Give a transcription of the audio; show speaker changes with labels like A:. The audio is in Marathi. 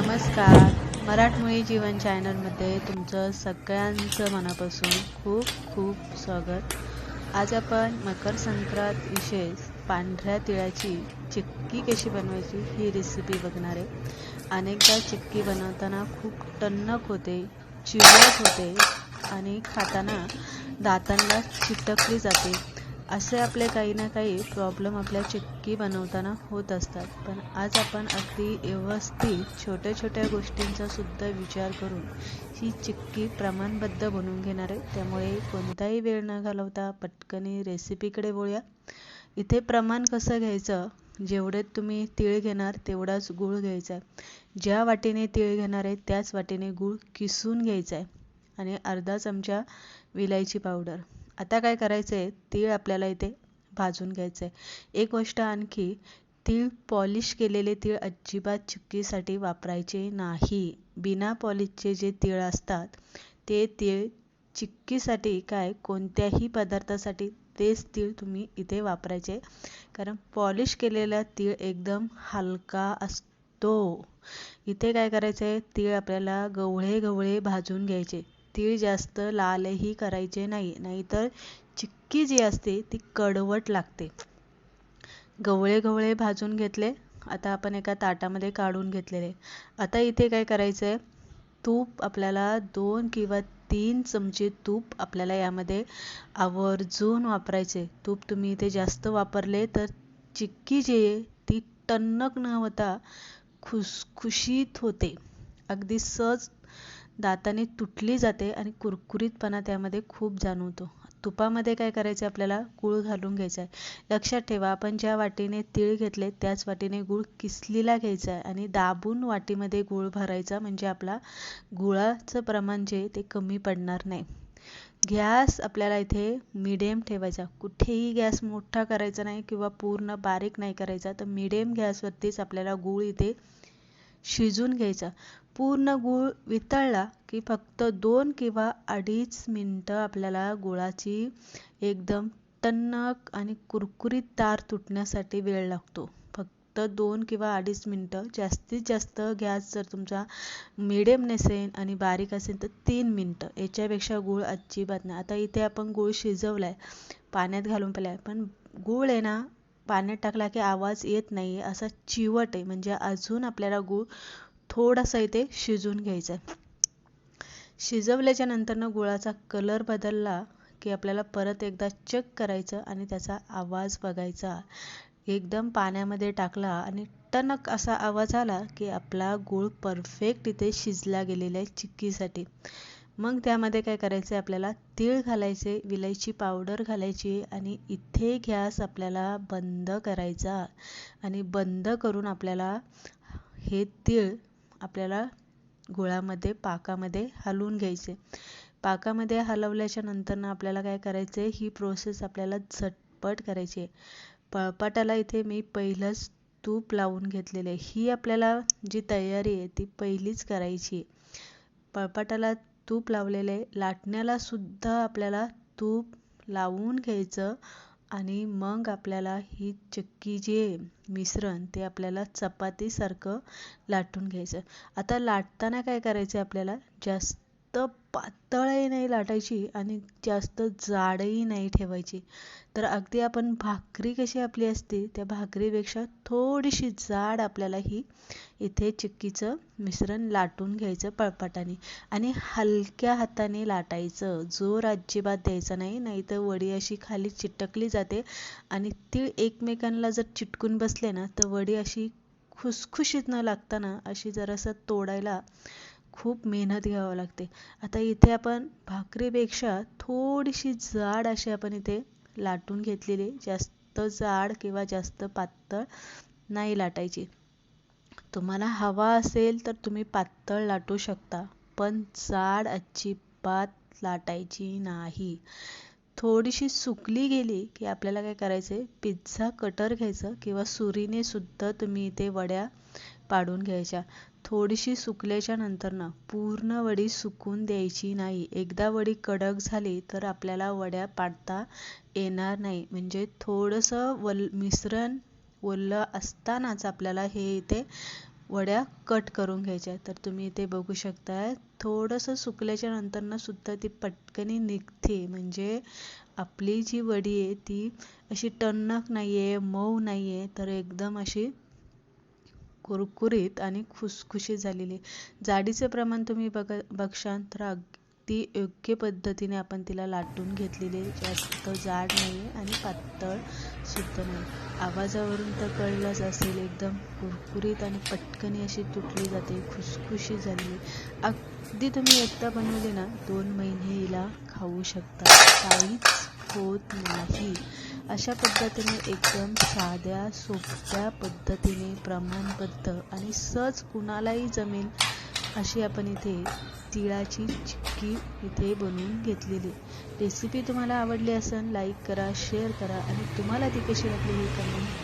A: नमस्कार. मराठमोळी जीवन चॅनलमध्ये तुमचं सगळ्यांचं मनापासून खूप खूप स्वागत. आज आपण मकर संक्रांत विशेष पांढऱ्या तिळाची चिक्की कशी बनवायची ही रेसिपी बघणार आहे. अनेकदा चिक्की बनवताना खूप टणक होते चिवट होते आणि खाताना दातांना चिटकली जाते. असे आपले काही ना काही प्रॉब्लेम आपल्या चिक्की बनवताना होत असतात. पण आज आपण अगदी व्यवस्थित छोट्या छोट्या गोष्टींचा सुद्धा विचार करून ही चिक्की प्रमाणबद्ध बनवून घेणार आहे. त्यामुळे कोणताही वेळ न घालवता पटकनी रेसिपीकडे बोलूया इथे प्रमाण कसं घ्यायचं? जेवढे तुम्ही तीळ घेणार तेवढाच गूळ घ्यायचा आहे. ज्या वाटीने तीळ घेणार आहे त्याच वाटीने गूळ किसून घ्यायचा आहे. आणि अर्धा चमचा विलायची पावडर. आता काय करायचं आहे तीळ आपल्याला इथे भाजून घ्यायचं आहे एक गोष्ट आणखी तीळ पॉलिश केलेले तीळ अजिबात चिक्कीसाठी वापरायचे नाही. बिना पॉलिशचे जे तीळ असतात ते तीळ चिक्कीसाठी काय कोणत्याही पदार्थासाठी तेच तीळ तुम्ही इथे वापरायचे. कारण पॉलिश केलेला तीळ एकदम हलका असतो. इथे काय करायचं आहे तीळ आपल्याला गवळे गवळे भाजून घ्यायचे. तीळ जास्त लालही करायचे नाही नाहीतर चिक्की जी असते ती कडवट लागते. गवळे गवळे भाजून घेतले आता आपण एका ताटामध्ये काढून घेतलेले. आता इथे काय करायचं आहे तूप आपल्याला दोन किंवा तीन चमचे तूप आपल्याला यामध्ये आवर्जून वापरायचे. तूप तुम्ही इथे जास्त वापरले तर चिक्की जी आहे ती टणक न होता खुसखुशीत होते. अगदी सहज दाताने तुटली जाते आणि कुरकुरीतपणा त्यामध्ये खूप जाणवतो. तुपामध्ये काय करायचं आपल्याला? गूळ घालून घ्यायचा आहे. लक्षात ठेवा आपण ज्या वाटीने तीळ घेतले त्याच वाटीने गूळ किसलीला घ्यायचा आहे आणि दाबून वाटीमध्ये गूळ भरायचा म्हणजे आपला गुळाचं प्रमाण जे ते कमी पडणार नाही. गॅस आपल्याला इथे मिडियम ठेवायचा. कुठेही गॅस मोठा करायचा नाही किंवा पूर्ण बारीक नाही करायचा. तर मिडियम गॅसवरतीच आपल्याला गूळ इथे शिजून घ्यायचा. पूर्ण गूळ वितळला की फक्त दोन किंवा अडीच मिनटं आपल्याला गुळाची एकदम टणक आणि कुरकुरीत तार तुटण्यासाठी वेळ लागतो. फक्त दोन किंवा अडीच मिनटं. जास्तीत जास्त गॅस जर तुमचा मिडियम नसेल आणि बारीक असेल तर तीन मिनटं. याच्यापेक्षा गूळ अजिबात नाही. आता इथे आपण गूळ शिजवला आहे पाण्यात घालून पेला आहे पण गूळ आहे ना पाण्यात टाकला की आवाज येत नाही असा चिवट आहे. म्हणजे अजून आपल्याला गूळ थोडासा इथे शिजून घ्यायचा आहे शिजवल्याच्या नंतरनं गुळाचा कलर बदलला की आपल्याला परत एकदा चेक करायचं आणि त्याचा आवाज बघायचा. एकदम पाण्यामध्ये टाकला आणि टणक असा आवाज आला की आपला गूळ परफेक्ट इथे शिजला गेलेला आहे चिक्कीसाठी. मग त्यामध्ये काय करायचं आहे आपल्याला तीळ घालायचे विलायची पावडर घालायची आणि इथे गॅस आपल्याला बंद करायचा. आणि बंद करून आपल्याला हे तीळ आपल्याला गुळामध्ये पाकामध्ये हलवून घ्यायचे. पाकामध्ये हलवल्याच्या नंतरनं आपल्याला काय करायचं आहे ही प्रोसेस आपल्याला झटपट करायची आहे. पळपाटाला इथे मी पहिलंच तूप लावून घेतलेले आहे. ही आपल्याला जी तयारी आहे ती पहिलीच करायची आहे. पळपाटाला तूप लावलेलं. आहे लाटण्याला सुद्धा आपल्याला तूप लावून घ्यायचं आणि मग आपल्याला ही चक्की जे मिश्रण ते आपल्याला चपातीसारखं लाटून घ्यायचं. आता लाटताना काय करायचं आहे आपल्याला? जास्त पातळही नाही लाटायची आणि जास्त जाडही नाही ठेवायची. तर अगदी आपण भाकरी कशी आपली असते त्या भाकरीपेक्षा थोडीशी जाड आपल्याला ही इथे चिक्कीचं मिश्रण लाटून घ्यायचं पळपाटाने आणि हलक्या हाताने लाटायचं. जोर अजिबात द्यायचा नाही नाही तर वडी अशी खाली चिटकली जाते आणि तीळ एकमेकांना जर चिटकून बसले ना तर वडी अशी खुसखुशीत न लागताना अशी जरासं तोडायला खूप मेहनत घ्यावं लागते. आता इथे आपण भाकरीपेक्षा थोडीशी जाड अशी आपण इथे लाटून घेतलेली जास्त जाड किंवा जास्त पातळ नाही लाटायची. तुम्हाला हवा असेल तर तुम्ही पातळ लाटू शकता पण जाड अजिबात लाटायची नाही. थोडीशी सुकली गेली की आपल्याला काय करायचं आहे पिझ्झा कटर घ्यायचं किंवा सुरीने सुद्धा तुम्ही इथे वड्या पाडून घ्यायच्या. थोडीशी सुकल्याच्या नंतरनं पूर्ण वडी सुकून द्यायची नाही. एकदा वडी कडक झाली तर आपल्याला वड्या पाडता येणार नाही. म्हणजे थोडंसं वल मिश्रण ओललं असतानाच आपल्याला हे इथे वड्या कट करून घ्यायच्या तर तुम्ही इथे बघू शकताय थोडंसं सुकल्याच्या नंतरनं सुद्धा ती पटकनी निघते. म्हणजे आपली जी वडी आहे ती अशी टणक नाही आहे मऊ नाही आहे तर एकदम अशी कुरकुरीत आणि खुसखुशीत झालेली. जाडीचे प्रमाण तुम्ही बघ बघशान तर अगदी योग्य पद्धतीने आपण तिला लाटून घेतलेली. जास्त जाड नाही आणि पातळ सुद्धा नाही आवाजावरून तर कळलंच असेल एकदम कुरकुरीत आणि पटकनी अशी तुटली जाते खुसखुशी झालेली. अगदी तुम्ही एकदा बनवली ना दोन महिने हिला खाऊ शकता. काहीच होत नाही. अशा पद्धतीने एकदम साध्या सोप्या पद्धतीने प्रमाणबद्ध आणि सहज कुणालाही जमेल अशी आपण इथे तिळाची चिक्की इथे बनवून घेतलेली. रेसिपी तुम्हाला आवडली असेल लाईक करा शेअर करा आणि तुम्हाला ती कशी वाटली हे कमेंट